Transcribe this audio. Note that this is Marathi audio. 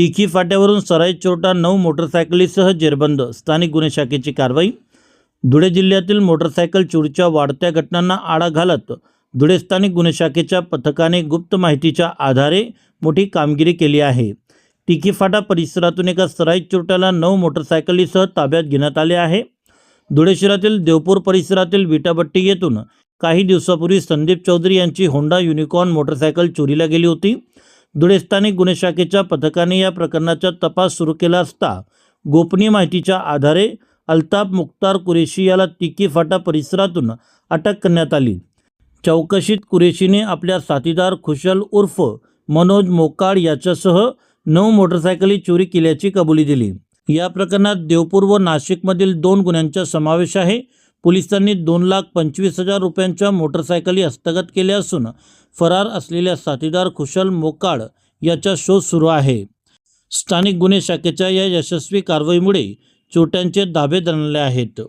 तिखी फाट्यावरून सराई चोरटा नऊ मोटरसायकलीसह जेरबंद. स्थानिक गुन्हे शाखेची कारवाई. धुळे जिल्ह्यातील मोटरसायकल चोरीच्या वाढत्या घटनांना आळा घालत धुळे स्थानिक गुन्हे शाखेच्या पथकाने गुप्त माहितीच्या आधारे मोठी कामगिरी केली आहे. तिकी फाटा परिसरातून एका सराई चोरट्याला नऊ मोटरसायकलीसह ताब्यात घेण्यात आले आहे. धुळे शहरातील देवपूर परिसरातील विटाभट्टी येथून काही दिवसापूर्वी संदीप चौधरी यांची होंडा युनिकॉर्न मोटरसायकल चोरीला गेली होती. धुळे स्थानिक गुन्हे शाखेच्या पथकाने या प्रकरणाचा तपास सुरू केला असता गोपनीय माहितीच्या आधारे अल्ताफ मुख्तार कुरेशी याला तिकी फाटा परिसरातून अटक करण्यात आली. चौकशीत कुरेशीने आपल्या साथीदार खुशल उर्फ मनोज मोकाड याच्यासह नऊ मोटरसायकली चोरी केल्याची कबुली दिली. या प्रकरणात देवपूर व नाशिकमधील दोन गुन्ह्यांचा समावेश आहे. पोलिसांनी दोन लाख पंचवीस हजार रुपयांच्या मोटरसायकली हस्तगत केल्या असून फरार असलेल्या साथीदार खुशल मोकाड याचा शोध सुरू आहे. स्थानिक गुन्हे शाखेच्या या यशस्वी कारवाईमुळे चोट्यांचे धाबे दणले आहेत.